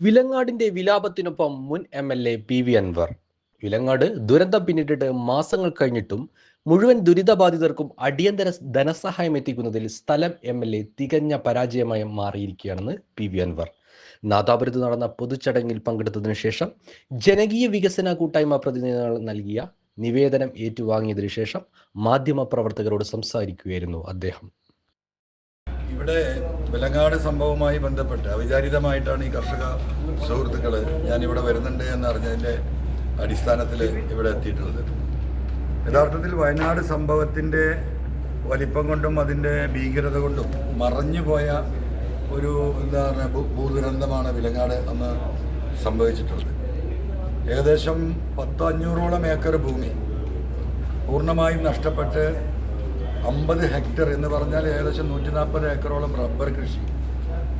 വിലങ്ങാടിന്റെ വിലാപത്തിനൊപ്പം മുൻ M L A P V Anvar. Vilangad ദുരന്തം പിന്നിട്ടിട്ട് മാസങ്ങൾ കഴിഞ്ഞിട്ടും മുഴുവൻ ദുരിതബാധിതർക്കും അടിയന്തര ധനസഹായം എത്തിക്കുന്നതിൽ സ്ഥലം എം എൽ എ തികഞ്ഞ പരാജയമായി മാറിയിരിക്കുകയാണെന്ന് പി വി അൻവർ. നാദാപുരത്ത് നടന്ന പൊതുചടങ്ങിൽ പങ്കെടുത്തതിനു ശേഷം ജനകീയ വികസന കൂട്ടായ്മ പ്രതിനിധികൾ നൽകിയ നിവേദനം ഏറ്റുവാങ്ങിയതിനു ശേഷം മാധ്യമപ്രവർത്തകരോട് സംസാരിക്കുകയായിരുന്നു അദ്ദേഹം. ഇവിടെ വിലങ്ങാട് സംഭവവുമായി ബന്ധപ്പെട്ട് അവിചാരിതമായിട്ടാണ് ഈ കർഷക സുഹൃത്തുക്കൾ ഞാനിവിടെ വരുന്നുണ്ട് എന്ന് അറിഞ്ഞതിന്റെ അടിസ്ഥാനത്തിൽ ഇവിടെ എത്തിയിട്ടുള്ളത്. യഥാർത്ഥത്തിൽ വയനാട് സംഭവത്തിന്റെ വലിപ്പം കൊണ്ടും അതിന്റെ ഭീകരത കൊണ്ടും മറഞ്ഞുപോയ ഒരു എന്താ പറയുക ഭൂദുരന്തമാണ് വിലങ്ങാട് അന്ന് സംഭവിച്ചിട്ടുള്ളത്. ഏകദേശം പത്തോ അഞ്ഞൂറോളം ഏക്കർ ഭൂമി പൂർണമായും നഷ്ടപ്പെട്ട് അമ്പത് ഹെക്ടർ എന്ന് പറഞ്ഞാൽ ഏകദേശം നൂറ്റി നാൽപ്പത് ഏക്കറോളം റബ്ബർ കൃഷി.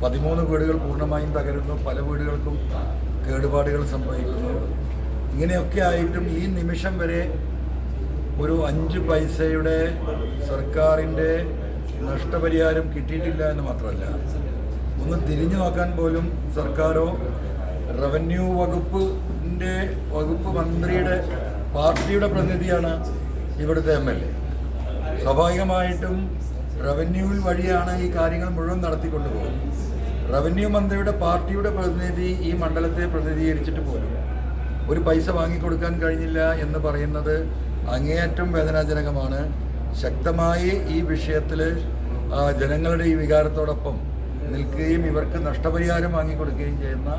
പതിമൂന്ന് വീടുകൾ പൂർണമായും തകരുന്നു. പല വീടുകൾക്കും കേടുപാടുകൾ സംഭവിക്കുന്നു. ഇങ്ങനെയൊക്കെ ആയിട്ടും ഈ നിമിഷം വരെ ഒരു അഞ്ച് പൈസയുടെ സർക്കാരിന്റെ നഷ്ടപരിഹാരം കിട്ടിയിട്ടില്ല എന്ന് മാത്രമല്ല. ഒന്ന് തിരിഞ്ഞു നോക്കാൻ പോലും സർക്കാരോ റവന്യൂ വകുപ്പിന്റെ വകുപ്പ് മന്ത്രിയുടെ പാർട്ടിയുടെ പ്രതിനിധിയാണ് ഇവിടുത്തെ എം എൽ എ. സ്വാഭാവികമായിട്ടും റവന്യൂവിൽ വഴിയാണ് ഈ കാര്യങ്ങൾ മുഴുവൻ നടത്തിക്കൊണ്ടു പോകുന്നത് റവന്യൂ മന്ത്രിയുടെ പാർട്ടിയുടെ പ്രതിനിധി ഈ മണ്ഡലത്തെ പ്രതിനിധീകരിച്ചിട്ട് പോലും ഒരു പൈസ വാങ്ങിക്കൊടുക്കാൻ കഴിഞ്ഞില്ല എന്ന് പറയുന്നത് അങ്ങേയറ്റം വേദനാജനകമാണ്. ശക്തമായി ഈ വിഷയത്തിൽ ജനങ്ങളുടെ ഈ വികാരത്തോടൊപ്പം നിൽക്കുകയും ഇവർക്ക് നഷ്ടപരിഹാരം വാങ്ങിക്കൊടുക്കുകയും ചെയ്യുന്ന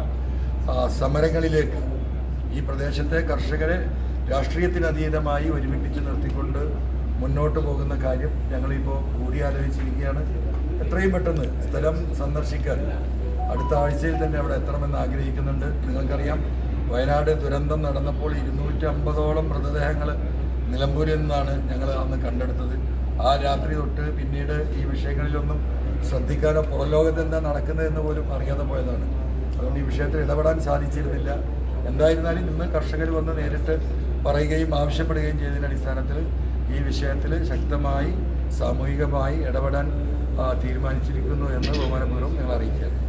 സമരങ്ങളിലേക്ക് ഈ പ്രദേശത്തെ കർഷകരെ രാഷ്ട്രീയത്തിനതീതമായി ഒരുമിപ്പിച്ച് നിർത്തിക്കൊണ്ട് മുന്നോട്ട് പോകുന്ന കാര്യം ഞങ്ങളിപ്പോൾ കൂടിയാലോചിച്ചിരിക്കുകയാണ് എത്രയും പെട്ടെന്ന് സ്ഥലം സന്ദർശിക്കാൻ അടുത്ത ആഴ്ചയിൽ തന്നെ അവിടെ എത്തണമെന്ന് ആഗ്രഹിക്കുന്നുണ്ട്. നിങ്ങൾക്കറിയാം വയനാട് ദുരന്തം നടന്നപ്പോൾ ഇരുന്നൂറ്റി അമ്പതോളം മൃതദേഹങ്ങൾ നിലമ്പൂരിൽ നിന്നാണ് ഞങ്ങൾ അന്ന് കണ്ടെടുത്തത്. ആ രാത്രി തൊട്ട് പിന്നീട് ഈ വിഷയങ്ങളിലൊന്നും ശ്രദ്ധിക്കാനോ പുറലോകത്ത് എന്താ നടക്കുന്നതെന്ന് പോലും അറിയാതെ പോയതാണ്. അതുകൊണ്ട് ഈ വിഷയത്തിൽ ഇടപെടാൻ സാധിച്ചിരുന്നില്ല. എന്തായിരുന്നാലും ഇന്ന് കർഷകർ വന്ന് നേരിട്ട് പറയുകയും ആവശ്യപ്പെടുകയും ചെയ്തതിന്റെ അടിസ്ഥാനത്തിൽ ഈ വിഷയത്തിൽ ശക്തമായി സാമൂഹികമായി ഇടപെടാൻ തീരുമാനിച്ചിരിക്കുന്നു എന്ന് ബഹുമാനപൂർവം ഞങ്ങൾ അറിയിക്കുകയാണ്.